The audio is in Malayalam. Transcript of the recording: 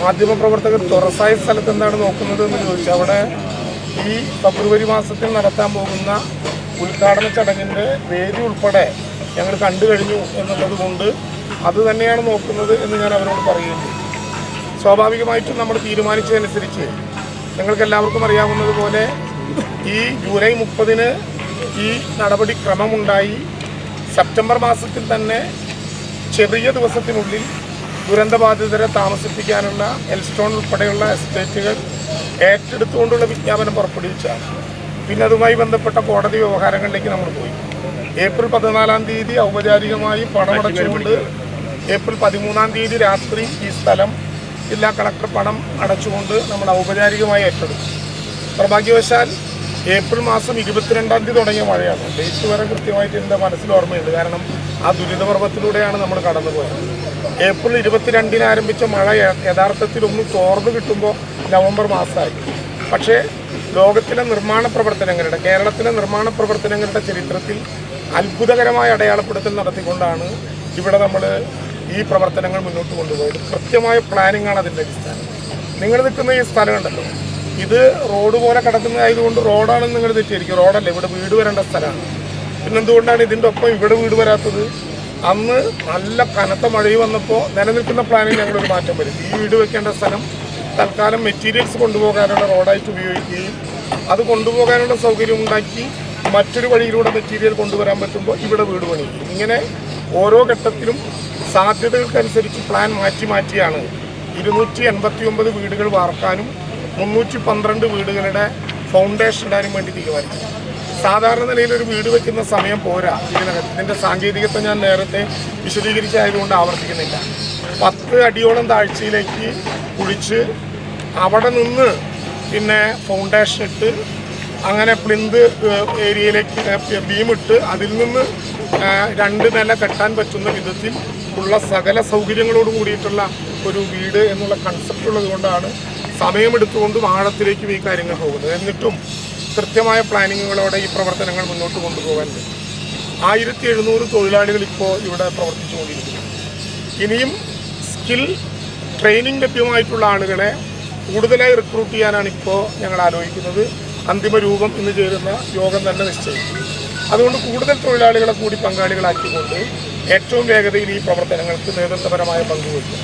മാധ്യമപ്രവർത്തകർ തുറസായ സ്ഥലത്ത് എന്താണ് നോക്കുന്നത് എന്ന് ചോദിച്ചാൽ അവിടെ ഈ ഫെബ്രുവരി മാസത്തിൽ നടത്താൻ പോകുന്ന ഉദ്ഘാടന ചടങ്ങിന്റെ വേദി ഉൾപ്പെടെ ഞങ്ങൾ കണ്ടു കഴിഞ്ഞു എന്നുള്ളത് കൊണ്ട് അത് തന്നെയാണ് നോക്കുന്നത് എന്ന് ഞാൻ അവരോട് പറയുന്നു സ്വാഭാവികമായിട്ടും നമ്മൾ തീരുമാനിച്ചതനുസരിച്ച് നിങ്ങൾക്ക് എല്ലാവർക്കും അറിയാവുന്നതുപോലെ ഈ ജൂലൈ മുപ്പതിന് ഈ നടപടിക്രമമുണ്ടായി. സെപ്റ്റംബർ മാസത്തിൽ തന്നെ ചെറിയ ദിവസത്തിനുള്ളിൽ ദുരന്തബാധിതരെ താമസിപ്പിക്കാനുള്ള എൽസ്റ്റോൺ ഉൾപ്പെടെയുള്ള എസ്റ്റേറ്റുകൾ ഏറ്റെടുത്തുകൊണ്ടുള്ള വിജ്ഞാപനം പുറപ്പെടുവിച്ചാണ്. പിന്നെ അതുമായി ബന്ധപ്പെട്ട കോടതി വ്യവഹാരങ്ങളിലേക്ക് നമ്മൾ പോയി. ഏപ്രിൽ പതിനാലാം തീയതി ഔപചാരികമായി പണമടച്ചുകൊണ്ട് ഏപ്രിൽ പതിമൂന്നാം തീയതി രാത്രി ഈ സ്ഥലം ജില്ലാ കളക്ടർ പണം അടച്ചുകൊണ്ട് നമ്മൾ ഔപചാരികമായി ഏറ്റെടുത്തു. നിർഭാഗ്യവശാൽ ഏപ്രിൽ മാസം ഇരുപത്തിരണ്ടാം തീയതി തുടങ്ങിയ മഴയാണ്. ഡേറ്റ് വരെ കൃത്യമായിട്ട് എന്റെ മനസ്സിൽ ഓർമ്മയുണ്ട്. കാരണം ആ ദുരിതപർവത്തിലൂടെയാണ് നമ്മൾ കടന്നുപോയത് ഏപ്രിൽ ഇരുപത്തിരണ്ടിന് ആരംഭിച്ച മഴ യഥാർത്ഥത്തിൽ ഒന്ന് ചോർന്ന് കിട്ടുമ്പോൾ നവംബർ മാസമായി പക്ഷേ ലോകത്തിലെ നിർമ്മാണ പ്രവർത്തനങ്ങളുടെ കേരളത്തിലെ നിർമ്മാണ പ്രവർത്തനങ്ങളുടെ ചരിത്രത്തിൽ അത്ഭുതകരമായ അടയാളപ്പെടുത്തൽ നടത്തിക്കൊണ്ടാണ് ഇവിടെ നമ്മൾ ഈ പ്രവർത്തനങ്ങൾ മുന്നോട്ട് കൊണ്ടുപോയത്. കൃത്യമായ പ്ലാനിങ്ങാണ് അതിന്റെ അടിസ്ഥാനം. നിങ്ങൾ നിൽക്കുന്ന ഈ സ്ഥലമുണ്ടല്ലോ ഇത് റോഡ് പോലെ കിടക്കുന്നതായതുകൊണ്ട് റോഡാണെന്ന് നിങ്ങൾ തെറ്റിയിരിക്കും റോഡല്ല ഇവിടെ വീട് വരേണ്ട സ്ഥലമാണ്. പിന്നെ എന്തുകൊണ്ടാണ് ഇതിന്റെ ഒപ്പം ഇവിടെ വീട് വരാത്തത്? അന്ന് നല്ല കനത്ത മഴ വന്നപ്പോൾ നിലനിൽക്കുന്ന പ്ലാനിൽ ഞങ്ങളൊരു മാറ്റം വരും. ഈ വീട് വെക്കേണ്ട സ്ഥലം തൽക്കാലം മെറ്റീരിയൽസ് കൊണ്ടുപോകാനുള്ള റോഡായിട്ട് ഉപയോഗിക്കുകയും അത് കൊണ്ടുപോകാനുള്ള സൗകര്യം ഉണ്ടാക്കി മറ്റൊരു വഴിയിലൂടെ മെറ്റീരിയൽ കൊണ്ടുവരാൻ പറ്റുമ്പോൾ ഇവിടെ വീട് പണിയും. ഇങ്ങനെ ഓരോ ഘട്ടത്തിലും സാധ്യതകൾക്കനുസരിച്ച് പ്ലാൻ മാറ്റി മാറ്റിയാണ് ഇരുന്നൂറ്റി എൺപത്തി ഒമ്പത് വീടുകൾ വാർക്കാനും മുന്നൂറ്റി പന്ത്രണ്ട് വീടുകളുടെ ഫൗണ്ടേഷൻ ഇടാനും വേണ്ടി തീരുമാനിച്ചു സാധാരണ നിലയിൽ ഒരു വീട് വെക്കുന്ന സമയം പോരാ. ഇതിനകത്ത് ഇതിന്റെ സാങ്കേതികത്വം ഞാൻ നേരത്തെ വിശദീകരിച്ചായതുകൊണ്ട് ആവർത്തിക്കുന്നില്ല. പത്ത് അടിയോളം താഴ്ചയിലേക്ക് കുഴിച്ച് അവിടെ നിന്ന് പിന്നെ ഫൗണ്ടേഷൻ ഇട്ട് അങ്ങനെ പ്ലിന്ത് ഏരിയയിലേക്ക് ബീമിട്ട് അതിൽ നിന്ന് രണ്ട് നില കെട്ടാൻ പറ്റുന്ന വിധത്തിൽ ഉള്ള സകല സൗകര്യങ്ങളോട് കൂടിയിട്ടുള്ള ഒരു വീട് എന്നുള്ള കൺസെപ്റ്റ് ഉള്ളത് കൊണ്ടാണ് സമയമെടുത്തുകൊണ്ടും ആഴത്തിലേക്കും ഈ കാര്യങ്ങൾ പോകുന്നത്. എന്നിട്ടും കൃത്യമായ പ്ലാനിങ്ങുകളോടെ ഈ പ്രവർത്തനങ്ങൾ മുന്നോട്ട് കൊണ്ടുപോകാൻ ആയിരത്തി എഴുന്നൂറ് തൊഴിലാളികൾ ഇപ്പോൾ ഇവിടെ പ്രവർത്തിച്ചുകൊണ്ടിരിക്കുന്നു. ഇനിയും സ്കിൽ ട്രെയിനിങ് ലഭ്യമായിട്ടുള്ള ആളുകളെ കൂടുതലായി റിക്രൂട്ട് ചെയ്യാനാണ് ഇപ്പോൾ ഞങ്ങൾ ആലോചിക്കുന്നത്. അന്തിമ രൂപം ഇന്ന് ചേരുന്ന യോഗം തന്നെ നിശ്ചയിച്ചു അതുകൊണ്ട് കൂടുതൽ തൊഴിലാളികളെ കൂടി പങ്കാളികളാക്കിക്കൊണ്ട് ഏറ്റവും വേഗതയിൽ ഈ പ്രവർത്തനങ്ങൾക്ക് നേതൃത്വപരമായ പങ്കുവയ്ക്കും